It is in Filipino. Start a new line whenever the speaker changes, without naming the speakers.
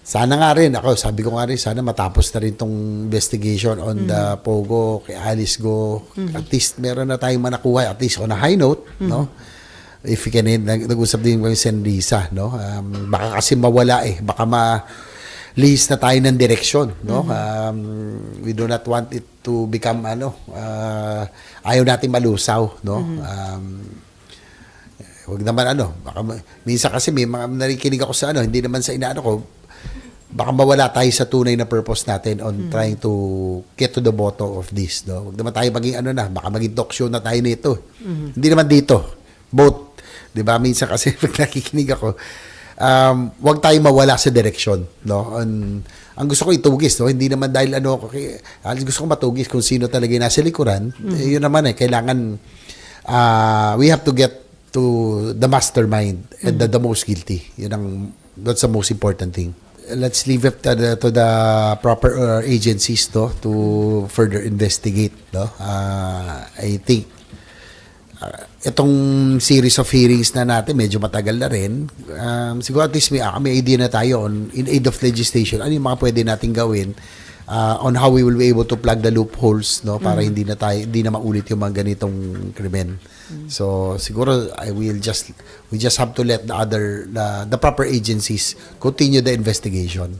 Sana nga rin, ako, sabi ko nga rin, sana matapos na rin tong investigation on the Pogo, kay Alice Go. At least meron na tayong manakuha, at least on a high note, no? If we can, nag- nag-usap din kami sa Risa, no? Um, baka kasi mawala eh, baka ma lihis na tayo ng direksyon, no? Um, we do not want it to become, ano, uh, ayaw natin malusaw, no? Um, Huwag naman ano, baka minsan kasi may mga narikinig ako sa ano, hindi naman sa inaano ko, baka mawala tayo sa tunay na purpose natin on trying to get to the bottom of this. No? Huwag naman tayo maging ano na, baka maging talk show na tayo nito. Hindi naman dito. Both. Di ba? Minsan kasi pag nakikinig ako, um, huwag tayo mawala sa direction. No? On, ang gusto ko itugis, no? hindi naman dahil ano, okay, alis gusto ko matugis kung sino talaga yung nasa likuran. Eh, yun naman eh, kailangan uh, we have to get to the mastermind and the, the most guilty. Yun ang, that's the most important thing. Let's leave it to the, to the proper uh, agencies no, to further investigate. No? Uh, I think uh, itong series of hearings na natin, medyo matagal na rin. Um, siguro at least may, ah, may idea na tayo on, in aid of legislation, ano yung mga pwede natin gawin uh, on how we will be able to plug the loopholes no para hindi na tayo hindi na maulit yung mga ganitong krimen. So siguro I will just we just have to let the other the, the proper agencies continue the investigation.